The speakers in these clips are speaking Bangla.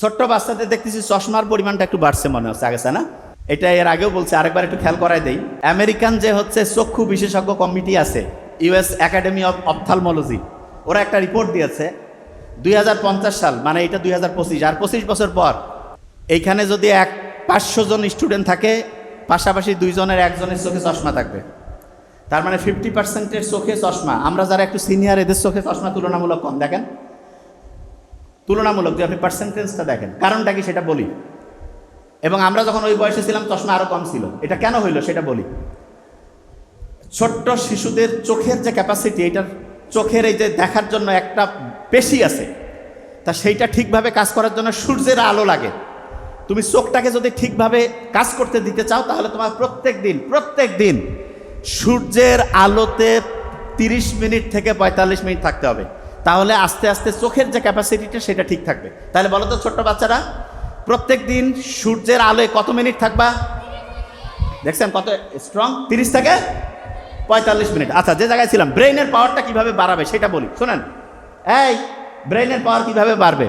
ছোট্ট বাচ্চাদের দেখতেছি চশমার পরিমাণটা একটু বাড়ছে মনে হচ্ছে আগে না? এটা এর আগেও বলছে, আরেকবার একটু খেয়াল করাই দেই। আমেরিকান যে হচ্ছে চক্ষু বিশেষজ্ঞ কমিটি আছে ইউএস একাডেমি অফ অপথালমোলজি ওরা একটা রিপোর্ট দিয়েছে, দুই হাজার পঞ্চাশ সাল মানে এটা দুই হাজার পঁচিশ, আর পঁচিশ বছর পর, এইখানে যদি এক পাঁচশো জন স্টুডেন্ট থাকে, পাশাপাশি দুইজনের একজনের চোখে চশমা থাকবে। তার মানে ফিফটি পার্সেন্টের চোখে চশমা। আমরা যারা একটু সিনিয়র এদের চোখে চশমা তুলনামূলক কম, দেখেন। তুলনামূলক যে আপনি পার্সেন্টেজটা দেখেন, কারণটা কি সেটা বলি। এবং আমরা যখন ওই বয়সে ছিলাম, চশমা আরও কম ছিল। এটা কেন হইল সেটা বলি। ছোট্ট শিশুদের চোখের যে ক্যাপাসিটি এটার চোখের এই যে দেখার জন্য একটা পেশি আছে, তা সেইটা ঠিকভাবে কাজ করার জন্য সূর্যের আলো লাগে। তুমি চোখটাকে যদি ঠিকভাবে কাজ করতে দিতে চাও, তাহলে তোমার প্রত্যেক দিন প্রত্যেক দিন সূর্যের আলোতে তিরিশ মিনিট থেকে পঁয়তাল্লিশ মিনিট থাকতে হবে। তাহলে আস্তে আস্তে চোখের যে ক্যাপাসিটিটা সেটা ঠিক থাকবে। তাহলে বলো তো ছোট্ট বাচ্চারা, প্রত্যেক দিন সূর্যের আলোয় কত মিনিট থাকবা? দেখছেন কত স্ট্রং তিরিশ থেকে পঁয়তাল্লিশ মিনিট। আচ্ছা যে জায়গায় ছিলাম ব্রেইনের পাওয়ারটা কীভাবে বাড়াবে সেটা বলি। শোনেন, এই ব্রেইনের পাওয়ার কীভাবে বাড়বে?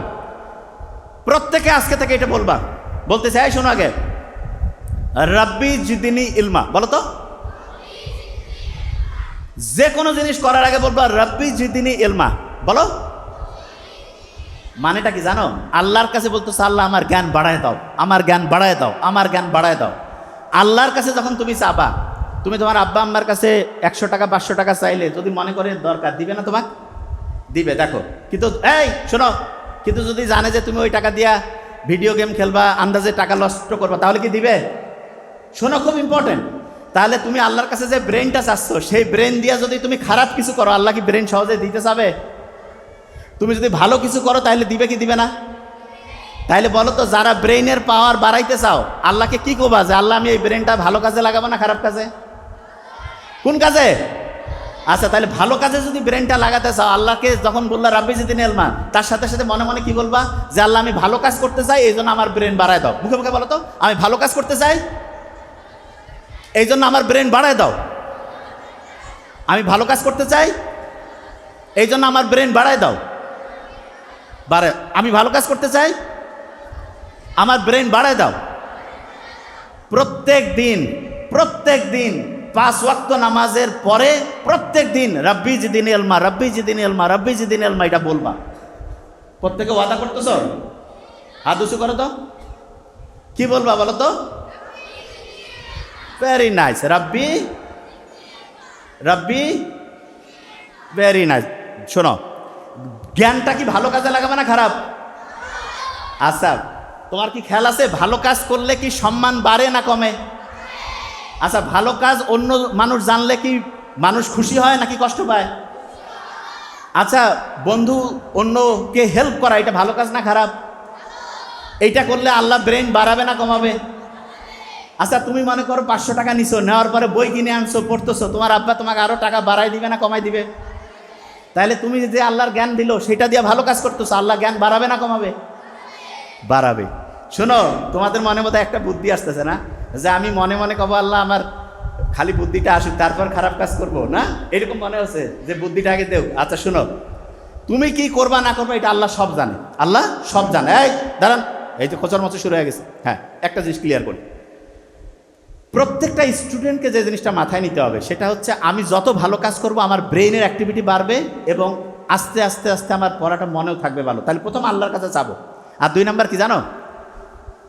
প্রত্যেকে আজকে থেকে এটা বলবা। বলতে চাই শোনো আগে। রাব্বি জিদিনী ইলমা। বলো তো। যে কোনো জিনিস করার আগে বলবা, রব্বি জিদিনী ইলমা। বলো। মানেটা কি জানো? আল্লাহর কাছে বলতেছে, আল্লাহ, আমার জ্ঞান বাড়ায় দাও, আমার জ্ঞান বাড়ায় দাও, আমার জ্ঞান বাড়ায় দাও। আল্লাহর কাছে যখন তুমি চাবা, তুমি তোমার আব্বা আম্মার কাছে একশো টাকা, পাঁচশো টাকা চাইলে যদি মনে করে দরকার, দিবে না তোমাক? দিবে, দেখো। কিন্তু, এই, শোনো, কিন্তু যদি জানে যে তুমি ওই টাকা দিয়া ভিডিও গেম খেলবা, আন্দাজে টাকা নষ্ট করবা, তাহলে কি দিবে? শোনো, খুব ইম্পর্টেন্ট তাহলে তুমি আল্লাহর কাছে যে ব্রেনটা চাচ্ছ, সেই ব্রেন দিয়া যদি তুমি খারাপ কিছু করো, আল্লাহ কি ব্রেন সহজে দিতে চাবে? তুমি যদি ভালো কিছু করো, তাহলে দিবে কি দিবে না? তাহলে বলো তো, যারা ব্রেইনের পাওয়ার বাড়াইতে চাও, আল্লাহকে কি করবা যে, আল্লাহ, আমি এই ব্রেনটা ভালো কাজে লাগাবো না খারাপ কাজে? কোন কাজে? আচ্ছা তাহলে ভালো কাজে যদি ব্রেনটা লাগাতে চাও, আল্লাহকে যখন বললা, রাব্বি জিদিন এলমা তার সাথে সাথে মনে মনে কি বলবা? যে, আল্লাহ, আমি ভালো কাজ করতে চাই, এই জন্য আমার ব্রেন বাড়ায় দাও। মুখে মুখে বলো তো, আমি ভালো কাজ করতে চাই, এই জন্য আমার ব্রেন বাড়ায় দাও। আমি ভালো কাজ করতে চাই, এই জন্য আমার ব্রেন বাড়ায় দাও। বাড়ে আমি ভালো কাজ করতে চাই? আমার ব্রেন বাড়ায় দাও। প্রত্যেক দিন প্রত্যেক দিন পাঁচ ওয়াক্ত নামাজের পরে প্রত্যেক দিন, রব্বি জিদিন এলমা রব্বি জিদিন এলমা রব্বি জিদিন এলমা এটা বলবা। প্রত্যেকে ওয়াদা করতেছ? হাত উঁচু করো তো। কি বলবা বলো তো? Very nice Rabbi Rabbi very nice শোনো জ্ঞানটা কি ভালো কাজে লাগাবে না খারাপ? আচ্ছা তোমার কি খেয়াল আছে? ভালো কাজ করলে কি সম্মান বাড়ে না কমে? আচ্ছা ভালো কাজ অন্য মানুষ জানলে কি মানুষ খুশি হয় নাকি কষ্ট পায়? আচ্ছা বন্ধু অন্যকে হেল্প করা, এটা ভালো কাজ না খারাপ? এইটা করলে আল্লাহ ব্রেন বাড়াবে না কমাবে? আচ্ছা তুমি মনে করো পাঁচশো টাকা নিছো, নেওয়ার পরে বই কিনে আনছো, পড়তেছো, তোমার আব্বা তোমাকে আরও টাকা বাড়াই দিবে না কমাই দিবে? তাহলে তুমি যে আল্লাহর জ্ঞান দিল, সেটা দিয়ে ভালো কাজ করতেছো আল্লাহ জ্ঞান বাড়াবে না কমাবে? বাড়াবে। শোনো, তোমাদের মনে মতো একটা বুদ্ধি আসতেছে না? যে আমি মনে মনে কব, আল্লাহ আমার খালি বুদ্ধিটা আসুক, তারপর খারাপ কাজ করব, না? এরকম মনে হচ্ছে যে বুদ্ধিটা আগে দেও। আচ্ছা শোনো, তুমি কি করবা না করবা, এটা আল্লাহ সব জানে। আল্লাহ সব জানে। এই, দাঁড়ান। এই যে খোঁচার মতো শুরু হয়ে গেছে। হ্যাঁ একটা জিনিস ক্লিয়ার করি। প্রত্যেকটা স্টুডেন্টকে যে জিনিসটা মাথায় নিতে হবে, সেটা হচ্ছে আমি যত ভালো কাজ করব, আমার ব্রেইনের অ্যাক্টিভিটি বাড়বে এবং আস্তে আস্তে আস্তে আমার পড়াটা মনেও থাকবে ভালো। তাহলে প্রথম আল্লাহর কাছে যাব। আর দুই নাম্বার কি জানো?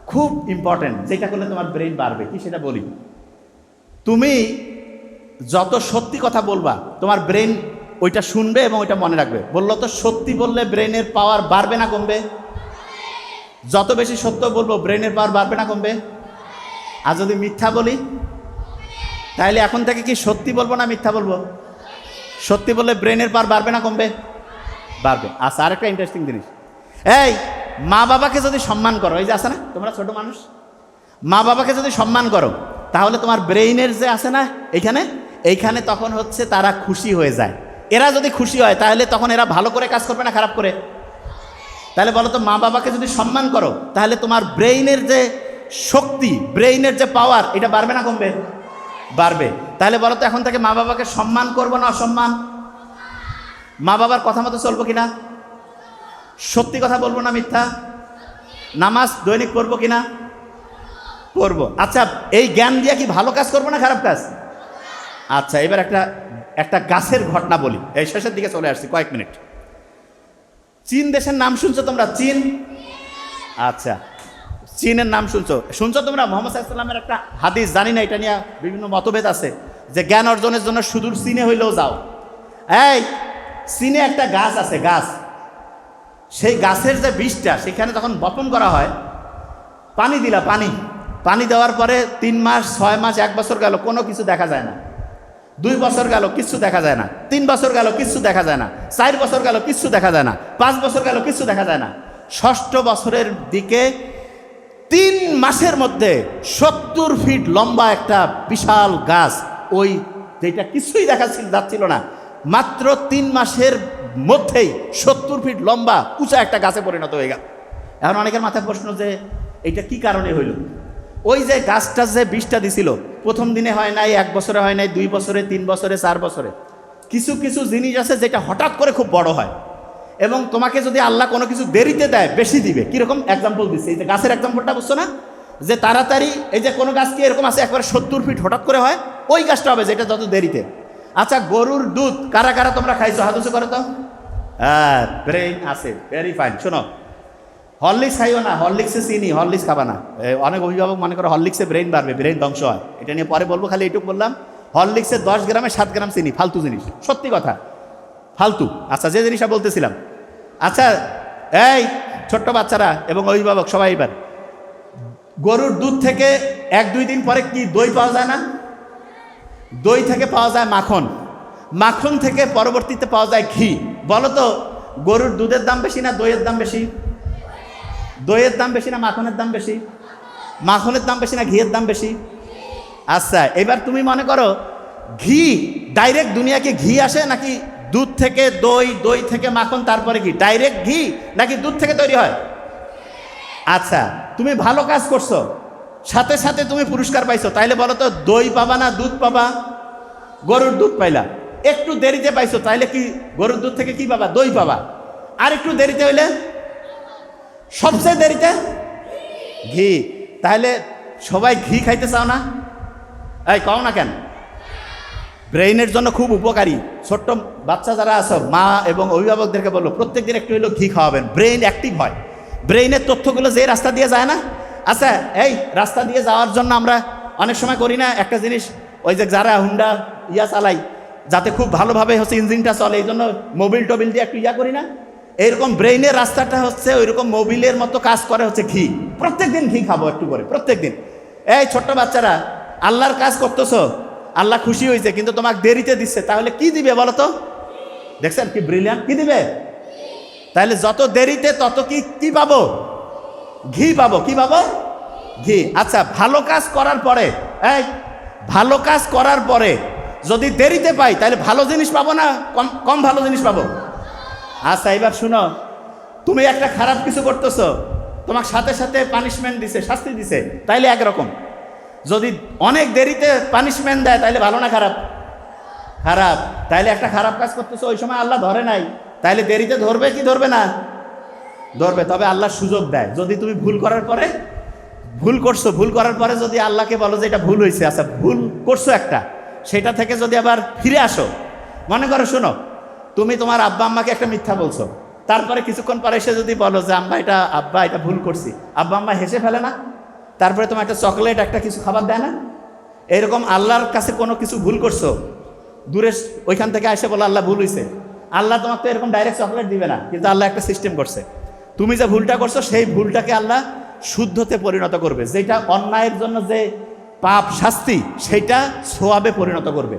খুব ইম্পর্টেন্ট যেটা করলে তোমার ব্রেইন বাড়বে। কি সেটা বলি? তুমি যত সত্যি কথা বলবা, তোমার ব্রেন ওইটা শুনবে এবং ওইটা মনে রাখবে। বলল তো, সত্যি বললে ব্রেনের পাওয়ার বাড়বে না কমবে? যত বেশি সত্য বলব ব্রেনের পাওয়ার বাড়বে না কমবে? আর যদি মিথ্যা বলি তাহলে এখন থেকে কি সত্যি বলব না মিথ্যা বলব? সত্যি বললে ব্রেনের পার বাড়বে না কমবে? বাড়বে। আচ্ছা আরেকটা ইন্টারেস্টিং জিনিস। এই, মা বাবাকে যদি সম্মান করো, এই যে আছে না, তোমরা ছোট মানুষ, মা বাবাকে যদি সম্মান করো, তাহলে তোমার ব্রেইনের যে আছে না, এইখানে এইখানে তখন হচ্ছে তারা খুশি হয়ে যায়। এরা যদি খুশি হয়, তাহলে তখন এরা ভালো করে কাজ করবে না খারাপ করে? তাহলে বলো তো, মা বাবাকে যদি সম্মান করো, তাহলে তোমার ব্রেইনের যে শক্তি, ব্রেইনের যে পাওয়ার এটা বাড়বে না কমবে? বাড়বে। তাহলে বলো তো এখন থেকে মা বাবাকে সম্মান করব না অসম্মান? মা বাবার কথা মতো চলবো কিনা? সত্যি কথা বলব না মিথ্যা? নামাজ দৈনিক পড়ব কিনা? পড়ব। আচ্ছা এই জ্ঞান দিয়ে কি ভালো কাজ করব না খারাপ কাজ? আচ্ছা এবার একটা একটা গাছের ঘটনা বলি। এই শেষের দিকে চলে আসছি, কয়েক মিনিট। চীন দেশের নাম শুনছো তোমরা? চীন? আচ্ছা। চীনের নাম শুনছো? শুনছো তোমরা? মোহাম্মদ সাল্লামের একটা হাদিস, জানি না, এটা নিয়ে বিভিন্ন মতভেদ আছে, যে জ্ঞান অর্জনের জন্য সুদূর চীনে হইলেও যাও। এই, চীনে একটা গাছ আছে, গাছ। সেই গাছের যে বীজটা সেখানে যখন বপন করা হয়, পানি দিলা, পানি। পানি দেওয়ার পরে তিন মাস, ছয় মাস, এক বছর গেল, কোনো কিছু দেখা যায় না। দুই বছর গেল কিচ্ছু দেখা যায় না। তিন বছর গেল কিচ্ছু দেখা যায় না। চার বছর গেল কিচ্ছু দেখা যায় না। পাঁচ বছর গেল কিচ্ছু দেখা যায় না। ষষ্ঠ বছরের দিকে তিন মাসের মধ্যে সত্তর ফিট লম্বা একটা বিশাল গাছ, ওই যেটা কিছুই দেখা ছিল- যাচ্ছিল না, মাত্র তিন মাসের মধ্যেই সত্তর ফিট লম্বা উঁচা একটা গাছে পরিণত হয়ে গেল। এখন অনেকের মাথায় প্রশ্ন যে, এটা কি কারণে হইল? ওই যে গাছটা যে বিষটা দিছিল, প্রথম দিনে হয় নাই, এক বছরে হয় নাই, দুই বছরে, তিন বছরে, চার বছরে, কিছু কিছু জিনিস আছে যেটা হঠাৎ করে খুব বড় হয়। এবং তোমাকে যদি আল্লাহ কোনো কিছু দেরিতে দেয়, বেশি দিবে। কীরকম? এক্সাম্পল দিচ্ছে। এই যে গাছের এক্সাম্পলটা বুঝছ না? যে তাড়াতাড়ি এই যে কোনো গাছ কি এরকম আছে? একবারে সত্তর ফিট হঠাৎ করে হয়? ওই গাছটা হবে যেটা যত দেরিতে। আচ্ছা গরুর দুধ কারা কারা তোমরা খাইছো? উঁচু করো তো। হ্যাঁ ব্রেইন আছে। ভেরি ফাইন শোনো হরলিক্স খাইও না। হরলিক্সে চিনি হরলিক্স খাবা না। অনেক অভিভাবক মনে করো হরলিক্সে ব্রেন বাড়বে ব্রেন ধ্বংস হয়। এটা নিয়ে পরে বলব, খালি এইটুকু বললাম। হরলিক্সে দশ গ্রামে সাত গ্রাম চিনি, ফালতু জিনিস। সত্যি কথা। ফালতু। আচ্ছা যে জিনিসটা বলতেছিলাম আচ্ছা এই ছোট্ট বাচ্চারা এবং অভিভাবক সবাই এবার। গরুর দুধ থেকে এক, দুই দিন পরে কি দই পাওয়া যায় না? দই থেকে পাওয়া যায় মাখন। মাখন থেকে পরবর্তীতে পাওয়া যায় ঘি। বলো তো, গরুর দুধের দাম বেশি না দইয়ের দাম বেশি? দইয়ের দাম বেশি না মাখনের দাম বেশি? মাখনের দাম বেশি না ঘিয়ের দাম বেশি? আচ্ছা এবার তুমি মনে করো, ঘি, ডাইরেক্ট দুনিয়াকে ঘি আসে নাকি দুধ থেকে দই দই থেকে মাখন, তারপরে ঘি ডাইরেক্ট ঘি? নাকি দুধ থেকে তৈরি হয়? আচ্ছা তুমি ভালো কাজ করছ। সাথে সাথে তুমি পুরস্কার পাইছো। তাইলে বলো তো, দই পাবা না দুধ পাবা? গরুর দুধ পাইলা। একটু দেরিতে পাইছো, তাইলে কি গরুর দুধ থেকে কি পাবা? দই পাবা। আর একটু দেরিতে হইলে? সবচেয়ে দেরিতে? ঘি। তাহলে সবাই ঘি খাইতে চাও না? এই, কও না কেন? ব্রেইনের জন্য খুব উপকারী। ছোট্ট বাচ্চা যারা আছো, মা এবং অভিভাবকদেরকে বলল প্রত্যেক দিন একটু হলেও ঘি খাওয়াবেন। ব্রেইন অ্যাক্টিভ হয়। ব্রেইনের তথ্যগুলো যে রাস্তা দিয়ে যায় না? আচ্ছা এই রাস্তা দিয়ে যাওয়ার জন্য আমরা অনেক সময় করি না? একটা জিনিস, ওই যে যারা হুন্ডা ইয়া চালাই যাতে খুব ভালোভাবে হচ্ছে ইঞ্জিনটা চলে, এই জন্য মোবিল টোবিল দিয়ে একটু ইয়া করি না? এইরকম ব্রেইনের রাস্তাটা হচ্ছে ওইরকম মোবিলের মতো কাজ করে হচ্ছে ঘি। প্রত্যেক দিন ঘি খাব একটু করে প্রত্যেক দিন এই ছোট্ট বাচ্চারা, আল্লাহর কাজ করতেছো? আল্লাহ খুশি হয়েছে, কিন্তু তোমাকে দেরিতে দিচ্ছে। তাহলে কি দিবে বলো তো? দেখছেন কি ব্রিলিয়ান কি দিবে? তাহলে যত দেরিতে তত কি কি পাবো? ঘি পাবো। কি পাবো? ঘি। আচ্ছা ভালো কাজ করার পরে, এই, ভালো কাজ করার পরে যদি দেরিতে পাই, তাহলে ভালো জিনিস পাবো না? কম কম ভালো জিনিস পাবো? আচ্ছা এবার শুনো। তুমি একটা খারাপ কিছু করতেছো। তোমার সাথে সাথে পানিশমেন্ট দিছে, শাস্তি দিছে। তাইলে একরকম। যদি অনেক দেরিতে পানিশমেন্ট দেয়, তাইলে ভালো না খারাপ? খারাপ। তাইলে একটা খারাপ কাজ করতেছো, ওই সময় আল্লাহ ধরে নাই। তাইলে দেরিতে ধরবে কি ধরবে না? ধরবে, তবে আল্লাহ সুযোগ দেয়। যদি তুমি ভুল করার পরে, ভুল করছ, ভুল করার পরে যদি আল্লাহকে বলো যে এটা ভুল হয়েছে আচ্ছা ভুল করছ একটা, সেটা থেকে যদি আবার ফিরে আসো, মনে করো শোনো, তুমি তোমার আব্বা আম্মাকে একটা মিথ্যা বলছো। তারপরে কিছুক্ষণ পরে এসে যদি বলো যে, আম্মা, এটা আব্বা, এটা ভুল করছি। আব্বা আম্মা হেসে ফেলে না? তারপরে তোমার একটা চকলেট, একটা কিছু খাবার দেয় না? এরকম আল্লাহর কাছে কোনো কিছু ভুল করছ? দূরে ওইখান থেকে আসে বলো, আল্লাহ ভুল হয়েছে আল্লাহ তোমাকে তো এরকম ডাইরেক্ট চকলেট দিবে না, কিন্তু আল্লাহ একটা সিস্টেম করছে। তুমি যে ভুলটা করছ, সেই ভুলটাকে আল্লাহ শুদ্ধতে পরিণত করবে। যেটা অন্যায়ের জন্য যে পাপ শাস্তি, সেটা সোয়াবে পরিণত করবে।